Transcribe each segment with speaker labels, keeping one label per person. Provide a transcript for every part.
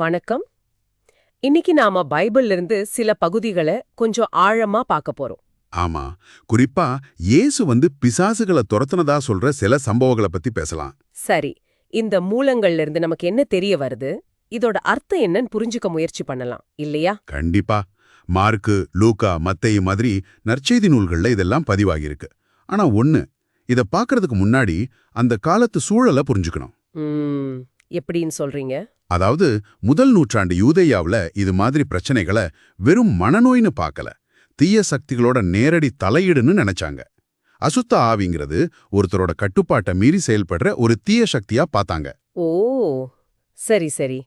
Speaker 1: வணக்கம். இன்னைக்கு நாம பைபிள்ல இருந்து சில பகுதிகளை கொஞ்சம் ஆழமா பார்க்க போறோம்.
Speaker 2: ஆமா குறிப்பா இயேசு வந்து பிசாசுகளை துரத்துனதா சொல்ற சில சம்பவங்களை பத்தி பேசலாம்.
Speaker 1: சரி இந்த மூலங்கள்ல இருந்து நமக்கு என்ன தெரிய வருது? இதோட அர்த்தம் என்னன்னு புரிஞ்சுக்க முயற்சி பண்ணலாம் இல்லையா?
Speaker 2: கண்டிப்பா. மார்க்கு லூக்கா மத்தேயு மாதிரி நற்செய்தி நூல்கள்ல இதெல்லாம் பதிவாகியிருக்கு. ஆனா ஒண்ணு இத பார்க்கறதுக்கு முன்னாடி அந்த காலத்து சூழலை புரிஞ்சுக்கணும்.
Speaker 1: எப்படின்னு சொல்றீங்க?
Speaker 2: அதாவது முதல் நூற்றாண்டு யூதேயாவுல இது மாதிரி பிரச்சனைகளை வெறும் மனநோய்னு பார்க்கல. தீய சக்திகளோட நேரடி தலையீடுன்னு நினைச்சாங்க. அசுத்த ஆவிங்கிறது ஒருத்தரோட கட்டுப்பாட்டை மீறி செயல்படுற ஒரு தீய சக்தியா பார்த்தாங்க.
Speaker 1: ஓ சரி சரி.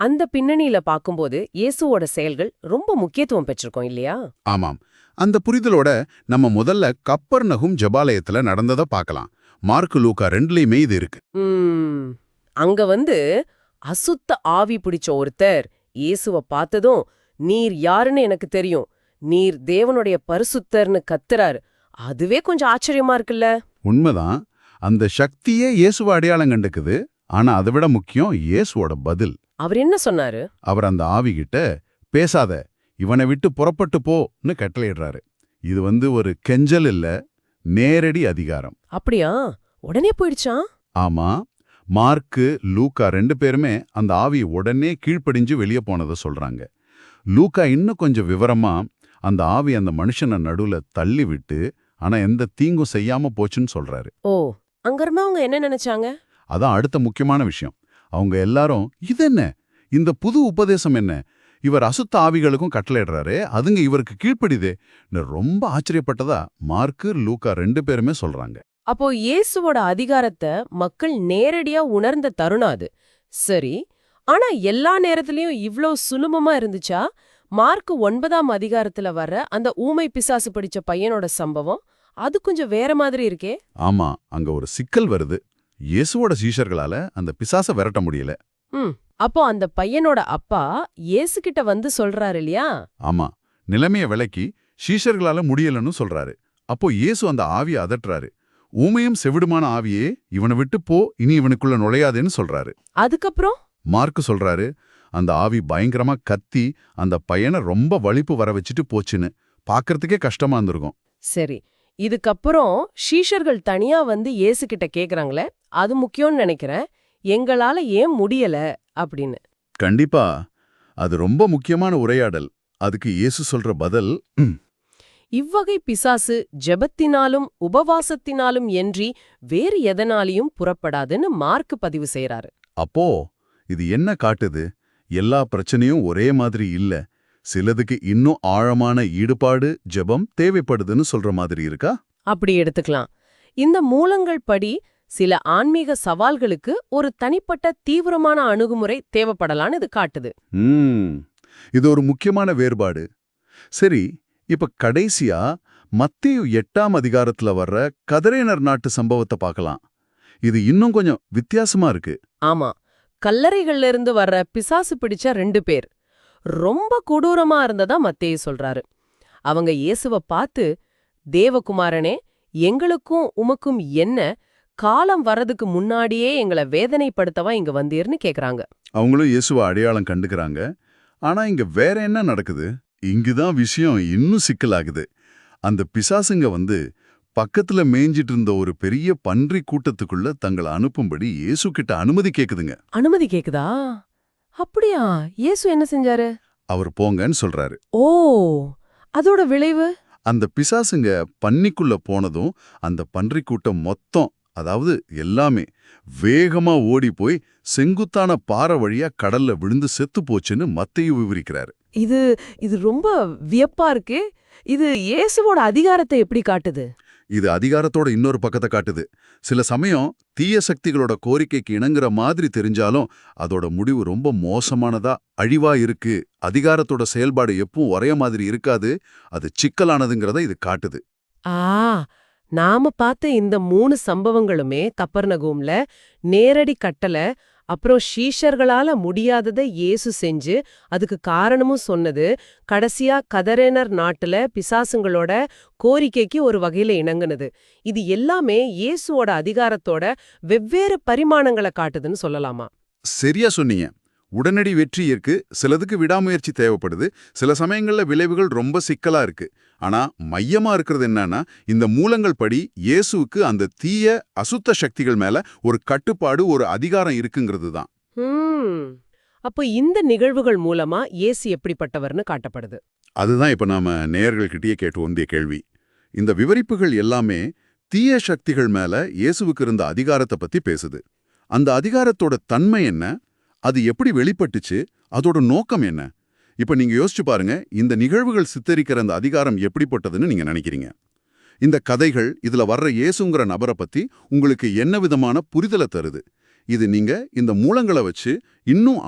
Speaker 1: அந்த பின்னணியில பார்க்கும்போது இயேசுவோட செயல்கள் ரொம்ப முக்கியத்துவம் பெற்றிருக்கோம் இல்லையா?
Speaker 2: ஆமாம். அந்த புரிதலோட நம்ம முதல்ல கப்பர் நகும் ஜபாலயத்துல நடந்ததை பார்க்கலாம். மார்க்கு லூக்கா ரெண்டுலயுமே இது இருக்கு.
Speaker 1: அங்க வந்து அசுத்த ஆவி பிடிச்ச ஒருத்தர். இயேசுவ பார்த்ததும் நீர் யாருன்னு எனக்கு தெரியும். நீர் தேவனுடைய பரிசுத்தர்னு கத்துறாரு. அதுவே கொஞ்சம் ஆச்சரியமா இருக்குல்ல?
Speaker 2: உண்மைதான். அந்த சக்தியே இயேசுவ அடையாளம் கண்டுக்குது. ஆனா அதை விட முக்கியம் இயேசுவோட பதில்.
Speaker 1: அவர் என்ன சொன்னாரு?
Speaker 2: அவர் அந்த ஆவிகிட்ட பேசாத இவனை விட்டு புறப்பட்டு போன்னு கட்டளையிடுறாரு. இது வந்து ஒரு கெஞ்சல் இல்ல நேரடி அதிகாரம்.
Speaker 1: அப்படியா? உடனே போயிடுச்சான்
Speaker 2: ஆமா. மார்க்கு லூக்கா ரெண்டு பேருமே அந்த ஆவி உடனே கீழ்ப்படிஞ்சு வெளியே போனதை சொல்றாங்க. லூக்கா இன்னும் கொஞ்சம் விவரமா அந்த ஆவி அந்த மனுஷனை நடுவுல தள்ளி விட்டு ஆனா எந்த தீங்கும் செய்யாம போச்சுன்னு சொல்றாரு.
Speaker 1: ஓ அங்க இருந்தவங்க என்ன நினைச்சாங்க?
Speaker 2: அதான் அடுத்த முக்கியமான விஷயம். அவங்க எல்லாரும் இது என்ன? இந்த புது உபதேசம் என்ன? இவர் அசுத்த ஆவிகளுக்கும் கட்டளையிடுறாரே அதுங்க இவருக்கு கீழ்ப்படிதே ரொம்ப ஆச்சரியப்பட்டதா மார்க்கு லூக்கா ரெண்டு பேருமே சொல்றாங்க.
Speaker 1: அப்போ இயேசுவோட அதிகாரத்தை மக்கள் நேரடியா உணர்ந்த தருணம் அது. சரி ஆனா எல்லா நேரத்திலயும் இவ்ளோ சுலபமா இருந்துச்சா? மார்க் ஒன்பதாம் அதிகாரத்துல வர்ற அந்த ஊமை பிசாசு பிடிச்ச பையனோட சம்பவம் அது கொஞ்சம் வேற மாதிரி இருக்கே.
Speaker 2: ஆமா அங்க ஒரு சிக்கல் வருது. இயேசுவோட சீஷர்களால அந்த பிசாச விரட்ட முடியல.
Speaker 1: ம் அப்போ அந்த பையனோட அப்பா இயேசு கிட்ட வந்து சொல்றாரு இல்லையா?
Speaker 2: ஆமா நிலைமைய விலக்கி சீஷர்களால முடியலன்னு சொல்றாரு. அப்போ இயேசு அந்த ஆவியை அதட்டுறாரு. ஊமையும் செவிடுமான ஆவியே இவனை விட்டு போ இனி இவனுக்குள்ள நுழையாதேன்னு சொல்றாரு.
Speaker 1: அதுக்கப்புறம்?
Speaker 2: மார்க்கு சொல்றாரு அந்த ஆவி பயங்கரமா கத்தி அந்த பையனை ரொம்ப வலிப்பு வர வச்சுட்டு போச்சுன்னு. பார்க்கறதுக்கே கஷ்டமா இருந்திருக்கும்.
Speaker 1: சரி இதுக்கப்புறம் ஷீஷர்கள் தனியா வந்து இயேசு கிட்ட கேக்குறாங்களே அது முக்கியம்னு நினைக்கிறேன். எங்களால ஏன் முடியல? அப்படின்னு.
Speaker 2: கண்டிப்பா அது ரொம்ப முக்கியமான உரையாடல். அதுக்கு இயேசு சொல்ற பதில் "ம்,
Speaker 1: இவ்வகை பிசாசு ஜெபத்தினாலும் உபவாசத்தினாலும் என்றி வேறு எதனாலையும் புறப்படாதுன்னு மார்க் பதிவு செய்றாரு.
Speaker 2: அப்போ இது என்ன காட்டுது? எல்லா பிரச்சனையும் ஒரே மாதிரி இல்ல. சிலதுக்கு இன்னும் ஆழமான ஈடுபாடு ஜெபம் தேவைப்படுதுன்னு சொல்ற மாதிரி இருக்கா?
Speaker 1: அப்படி எடுத்துக்கலாம். இந்த மூலங்கள் படி சில ஆன்மீக சவால்களுக்கு ஒரு தனிப்பட்ட தீவிரமான அணுகுமுறை தேவைப்படலான்னு இது காட்டுது.
Speaker 2: இது ஒரு முக்கியமான வேறுபாடு. சரி இப்ப கடைசியா மத்தேயு எட்டாம் அதிகாரத்துல வர்ற கதரேனர் நாட்டு சம்பவத்தை பார்க்கலாம் இது இன்னும் கொஞ்சம் வித்தியாசமா இருக்கு.
Speaker 1: ஆமா. கல்லறைகள்ல இருந்து வர்ற பிசாசு பிடிச்ச ரெண்டு பேர். ரொம்ப கொடூரமா இருந்ததா மத்தேயு சொல்றாரு. அவங்க இயேசுவ பார்த்து தேவகுமாரனே எங்களுக்கும் உமக்கும் என்ன? காலம் வர்றதுக்கு முன்னாடியே எங்களை வேதனைப்படுத்தவா இங்க வந்தீர்னு கேக்குறாங்க.
Speaker 2: அவங்களும் இயேசுவ அடையாளம் கண்டுக்கறாங்க. ஆனா இங்க வேற என்ன நடக்குது? இங்குதான் விஷயம் இன்னும் சிக்கலாகுது. அந்த பிசாசுங்க வந்து பக்கத்துல மேய்ஞ்சிட்டு இருந்த ஒரு பெரிய பன்றி கூட்டத்துக்குள்ள தங்களை அனுப்பும்படி இயேசு கிட்ட அனுமதி கேக்குதுங்க.
Speaker 1: அனுமதி கேக்குதா? அப்படியா? இயேசு என்ன செஞ்சாரு?
Speaker 2: அவர் போங்கன்னு சொல்றாரு.
Speaker 1: ஓ அதோட விளைவு?
Speaker 2: அந்த பிசாசுங்க பன்னிக்குள்ள போனதும் அந்த பன்றி கூட்டம் மொத்தம் அதாவது எல்லாமே வேகமா ஓடி போய் செங்குத்தான பாறை வழியா கடல்ல விழுந்து செத்து போச்சுன்னு மத்தையு விவரிக்கிறாரு.
Speaker 1: இது இது ரொம்ப வியப்பா இருக்கு. இது இயேசுவோட அதிகாரத்தை எப்படி காட்டுது?
Speaker 2: இது அதிகாரத்தோட இன்னொரு பக்கத்தை காட்டுது. சில சமயம் தீய சக்திகளோட கோரிக்கைக்கு இணங்குற மாதிரி தெரிஞ்சாலும் அதோட முடிவு ரொம்ப மோசமானதா அழிவா இருக்கு. அதிகாரத்தோட செயல்பாடு எப்பவும் ஒரே மாதிரி இருக்காது. அது சிக்கலானதுங்கிறத இது காட்டுது.
Speaker 1: ஆ நாம பார்த்த இந்த மூணு சம்பவங்களுமே கப்பர்நகூம்ல நேரடி கட்டளை அப்புறம் ஷீஷர்களால முடியாததை இயேசு செஞ்சு அதுக்கு காரணமும் சொன்னது கடைசியா கதரேனர் நாட்டுல பிசாசுங்களோட கோரிக்கைக்கு ஒரு வகையில இணங்குனது. இது எல்லாமே இயேசுவோட அதிகாரத்தோட வெவ்வேறு பரிமாணங்களை காட்டுதுன்னு சொல்லலாமா?
Speaker 2: சரியா சொன்னீங்க. உடனடி வெற்றி இருக்கு சிலதுக்கு விடாமுயற்சி தேவைப்படுது. சில சமயங்கள்ல விளைவுகள் ரொம்ப சிக்கலா இருக்கு. ஆனா மையமா இருக்கிறது என்னன்னா இந்த மூலங்கள் படி இயேசுவுக்கு அந்த தீய அசுத்த சக்திகள் மேல ஒரு கட்டுப்பாடு ஒரு அதிகாரம் இருக்குங்கிறது தான்.
Speaker 1: அப்போ இந்த நிகழ்வுகள் மூலமா இயேசு எப்படிப்பட்டவர்னு காட்டப்படுது?
Speaker 2: அதுதான் இப்ப நாம நேயர்கள்கிட்டயே கேட்டு வந்திய கேள்வி. இந்த விவரிப்புகள் எல்லாமே தீய சக்திகள் மேல இயேசுவுக்கு இருந்த அதிகாரத்தை பத்தி பேசுது. அந்த அதிகாரத்தோட தன்மை என்ன? அது எப்படி வெளிப்பட்டுச்சு? அதோட நோக்கம் என்ன? இப்ப நீங்க யோசிச்சு பாருங்க இந்த நிகழ்வுகள் சித்தரிக்கிற அந்த அதிகாரம் எப்படிப்பட்டதுன்னு நீங்க நினைக்கிறீங்க. இந்த கதைகள் இதுல வர்ற இயேசுங்கிற நபரை பத்தி உங்களுக்கு என்ன விதமான புரிதலை தருது? இது நீங்க இந்த மூலங்களை வச்சு இன்னும்